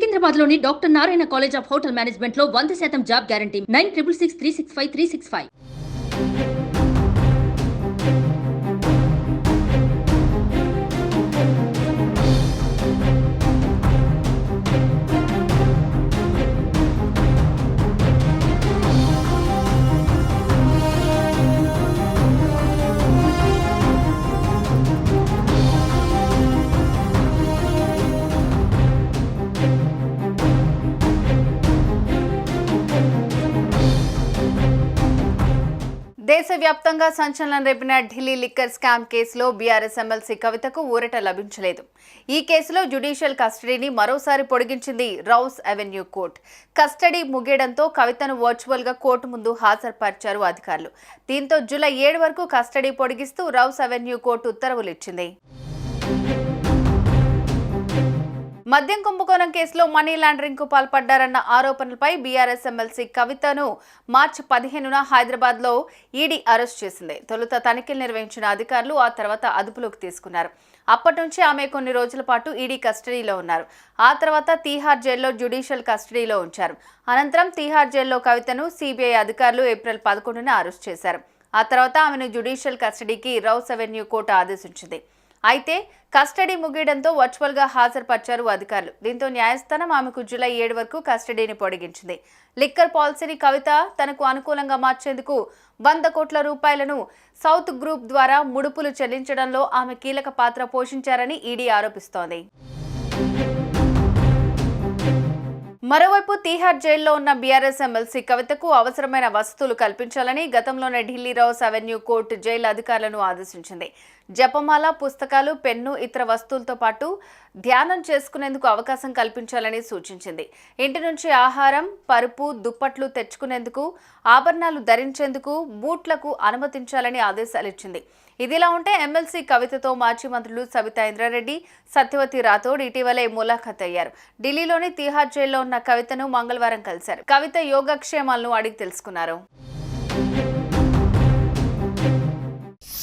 సికింద్రాబాద్లోని doctor Narayana college of hotel మేనేజ్మెంట్లో వంద శాతం job guarantee nine triple six three six five three six five. దేశవ్యాప్తంగా సంచలనం రేపిన ఢిల్లీ లిక్కర్ స్కామ్ కేసులో బీఆర్ఎస్ ఎమ్మెల్సీ కవితకు ఊరట లభించలేదు. ఈ కేసులో జ్యుడిషియల్ కస్టడీని మరోసారి పొడిగించింది రౌస్ అవెన్యూ కోర్టు. కస్టడీ ముగియడంతో కవితను వర్చువల్గా కోర్టు ముందు హాజరుపరిచారు అధికారులు. దీంతో జూలై ఏడు వరకు కస్టడీ పొడిగిస్తూ రౌస్ అవెన్యూ కోర్టు ఉత్తర్వులు ఇచ్చింది మద్యం కుంభకోణం కేసులో మనీ లాండరింగ్కు పాల్పడ్డారన్న ఆరోపణలపై బీఆర్ఎస్ ఎమ్మెల్సీ కవితను మార్చి పదిహేనున హైదరాబాద్లో ఈడీ అరెస్ట్ చేసింది. తొలుత తనిఖీలు నిర్వహించిన అధికారులు ఆ తర్వాత అదుపులోకి తీసుకున్నారు. అప్పటి నుంచి ఆమె కొన్ని రోజుల పాటు ఈడీ కస్టడీలో ఉన్నారు. ఆ తర్వాత తీహార్ జైల్లో జ్యుడిషియల్ కస్టడీలో ఉంచారు. అనంతరం తీహార్ జైల్లో కవితను సిబిఐ అధికారులు ఏప్రిల్ పదకొండున అరెస్ట్ చేశారు. ఆ తర్వాత ఆమెను జ్యుడిషియల్ కస్టడీకి రౌస్ అవెన్యూ కోర్టు ఆదేశించింది. అయితే కస్టడీ ముగియడంతో వర్చువల్గా హాజరుపరిచారు అధికారులు. దీంతో న్యాయస్థానం ఆమెకు జూలై ఏడు వరకు కస్టడీని పొడిగించింది. లిక్కర్ పాలసీని కవిత తనకు అనుకూలంగా మార్చేందుకు వంద కోట్ల రూపాయలను సౌత్ గ్రూప్ ద్వారా ముడుపులు చెల్లించడంలో ఆమె కీలక పాత్ర పోషించారని ఈడీ ఆరోపిస్తోంది. మరోవైపు తీహార్ జైల్లో ఉన్న బీఆర్ఎస్ ఎమ్మెల్సీ కవితకు అవసరమైన వసతులు కల్పించాలని గతంలోనే Delhi Rouse Avenue court jail అధికారులను ఆదేశించింది. జపమాల పుస్తకాలు పెన్ను ఇతర వస్తువులతో పాటు ధ్యానం చేసుకునేందుకు అవకాశం కల్పించాలని సూచించింది. ఇంటి నుంచి ఆహారం పరుపు దుప్పట్లు తెచ్చుకునేందుకు ఆభరణాలు ధరించేందుకు బూట్లకు అనుమతించాలని ఆదేశాలు ఇచ్చింది. ఇదిలా ఉంటే ఎమ్మెల్సీ కవితతో మాజీ మంత్రులు సవితా ఇంద్రారెడ్డి సత్యవతి రాథోడ్ ఇటీవలే ములాఖత్ అయ్యారు. ఢిల్లీలోని తీహార్ జైల్లో ఉన్న కవితను మంగళవారం కలిశారు. కవిత యోగక్షేమాలను అడిగి తెలుసుకున్నారు.